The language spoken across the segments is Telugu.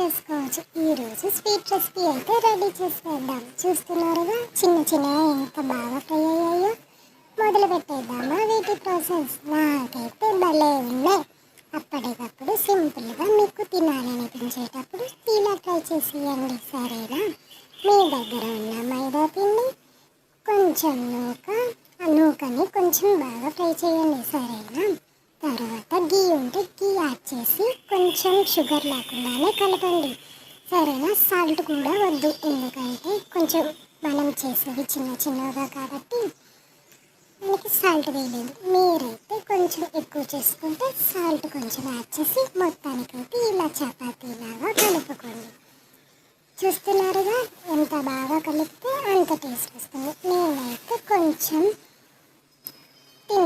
చేసుకోవచ్చు. ఈరోజు స్వీట్ రెసిపీ అయితే రెడీ చేసేద్దాం. చూస్తున్నారుగా? చిన్న చిన్న ఎంత బాగా ఫ్రై అయ్యాయో. మొదలు పెట్టేద్దామా వీటి ప్రాసెస్? నాకైతే భలే ఉన్నాయి. అప్పటికప్పుడు సింపుల్గా మీకు తినాలనిపించేటప్పుడు ఇలా ట్రై చేసేయండి. సరేనా? మీ దగ్గర ఉన్న మైదా పిండి కొంచెం నూక ఆ నూకని కొంచెం బాగా ఫ్రై చేయండి. సరేనా? తర్వాత గీ ఉంటే గీ యాడ్ చేసి కొంచెం షుగర్ లేకుండానే కలపండి. సరేనా? సాల్ట్ కూడా వద్దు. ఎందుకంటే కొంచెం మనం చేసేవి చిన్న చిన్నగా కాబట్టి మనకి సాల్ట్ వేయలేదు. మీరైతే కొంచెం ఎక్కువ చేసుకుంటే సాల్ట్ కొంచెం యాడ్ చేసి మొత్తానికైతే ఇలా చపాతీలాగా కలుపుకోండి. చూస్తున్నారుగా? ఎంత బాగా కలిపితే అంత టేస్ట్ వస్తుంది. నేనైతే కొంచెం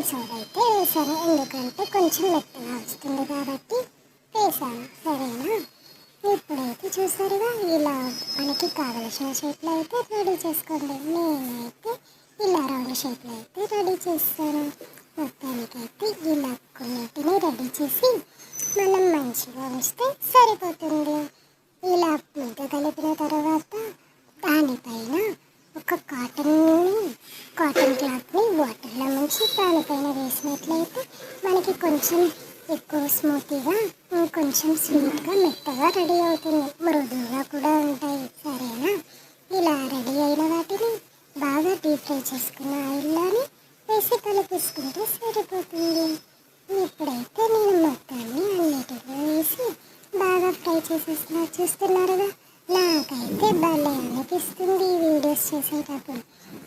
టిన్ అయితే సరే ఎందుకంటే కొంచెం మెత్తగా వస్తుంది కాబట్టి వేసాను. సరేనా? ఇప్పుడైతే చూసారుగా ఇలా మనకి కావలసిన షేప్లో అయితే రెడీ చేసుకోండి. నేనైతే ఇలా రౌండ్ షేప్లో అయితే రెడీ చేస్తాను. మొత్తానికైతే ఇలా కొన్నిటిని రెడీ చేసి మనం మంచిగా ఉంచితే సరిపోతుంది. ఇలా ముద్ద కలిపిన తర్వాత దానిపైన ఒక కాటన్ని కాటన్ క్లాత్ని వాటర్లో నుంచి దానిపైన వేసినట్లయితే మనకి కొంచెం ఎక్కువ స్మూతీగా కొంచెం స్వీట్గా మెత్తగా రెడీ అవుతుంది. మృదువుగా కూడా ఉంటాయి. సరేనా? ఇలా రెడీ అయిన వాటిని బాగా డీప్ ఫ్రై చేసుకున్న ఆయిల్లోని వేసి కలిపిస్తుంటే సరిపోతుంది. ఇప్పుడైతే నేను మొత్తాన్ని అన్నిటిలో వేసి బాగా ఫ్రై చేసేసిన చూస్తున్నారు నాకైతే భలే అనిపిస్తుంది ఈ వీడియోస్ చేసేటప్పుడు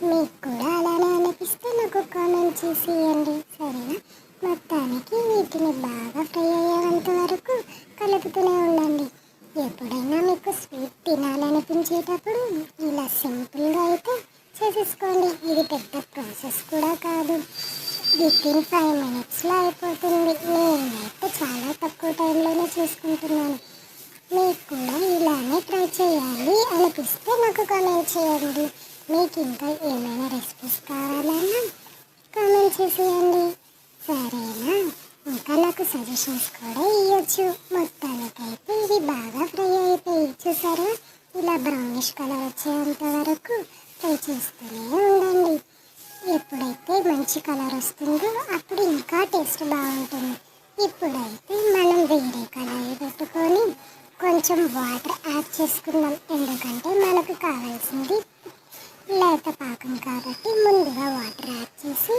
మీకు కూడా అలానే అనిపిస్తే నాకు కామెంట్ చేసేయండి సరేనా? మొత్తానికి వీటిని బాగా ఫ్రై అయ్యేంత వరకు కలుపుతూనే ఉండండి. ఎప్పుడైనా మీకు స్వీట్ తినాలనిపించేటప్పుడు ఇలా సింపుల్గా అయితే చేసేసుకోండి. ఇది పెద్ద ప్రాసెస్ కూడా కాదు. విత్ ఇన్ ఫైవ్ మినిట్స్లో అయిపోతుంది. నేనైతే చాలా తక్కువ టైంలోనే చేసుకుంటున్నాను. మీకు కూడా ఇలానే ట్రై చేయాలి. అనిపిస్తే నాకు కామెంట్ చేయండి. మీకు ఇంకా ఏమైనా రెసిపీస్ కావాలన్నా కామెంట్ చేసేయండి. సరేనా? ఇంకా నాకు సజెషన్స్ కూడా ఇవ్వచ్చు మొత్తానికైతే ఇది బాగా ఫ్రై అయిపోయి చూసారా? ఇలా బ్రౌనిష్ కలర్ వచ్చేంత వరకు ఫ్రై చేస్తూనే ఉండండి. ఎప్పుడైతే మంచి కలర్ వస్తుందో అప్పుడు ఇంకా టేస్ట్ బాగుంటుంది. ఇప్పుడైతే మనం వేరే కళాయి పెట్టుకో కొంచెం వాటర్ యాడ్ చేసుకుందాం. ఎందుకంటే మనకు కావాల్సింది లేత పాకం కాబట్టి ముందుగా వాటర్ యాడ్ చేసి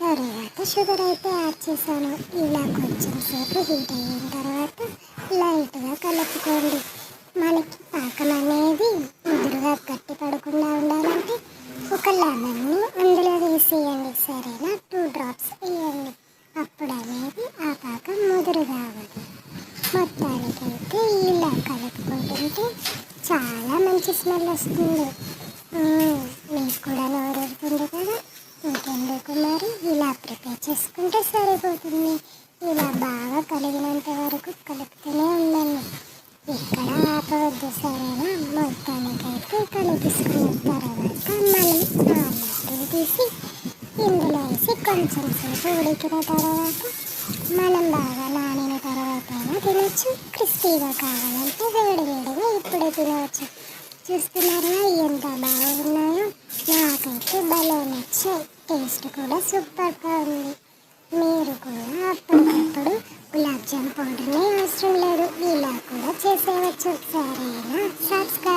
తర్వాత షుగర్ అయితే యాడ్ చేశాను. ఇలా కొంచెం సేపు హీట్ అయిన తర్వాత లైట్గా కలుపుకోండి. మనకి పాకం అనేది ముదురుగా గట్టి పడకుండా ఉండాలంటే ఒక లెమన్ని అందులో వేసేయండి సరేనా? టూ డ్రాప్స్ వేయండి. అప్పుడు అనేది ఆ పాకం ముదురుగా కావాలి మొత్తానికైతే ఇలా కలుపుకుంటుంటే చాలా మంచి స్మెల్ వస్తుంది. మీకు కూడా నోరుతుంది కదా. ఇంకెందుకు మరి? ఇలా ప్రిపేర్ చేసుకుంటే సరిపోతుంది. ఇలా బాగా కలిగినంత వరకు కలుపుతూనే ఉండండి. ఇక్కడ ఆపవద్దు సరేనా? మొత్తానికైతే కనిపిస్తున్న తర్వాత మళ్ళీ ఆ లడ్డూలు తీసి ఇందులో వేసి కొంచెం సేపు ఉడికిన తర్వాత మనం బాగా నానిన తర్వాత తినచ్చు. క్రిస్పీగా కావాలంటే వేడి వేడిగా ఇప్పుడే తినవచ్చు. చూస్తున్నారా ఎంత బాగున్నాయో? నాకైతే భలే నచ్చాయి. టేస్ట్ కూడా సూపర్గా ఉంది. మీరు కూడా అప్పటికప్పుడు గులాబ్ జామ్ పౌడర్ని అవసరం లేదు. ఇలా కూడా చేసేయచ్చు. సరేనా? సబ్స్క్రైబ్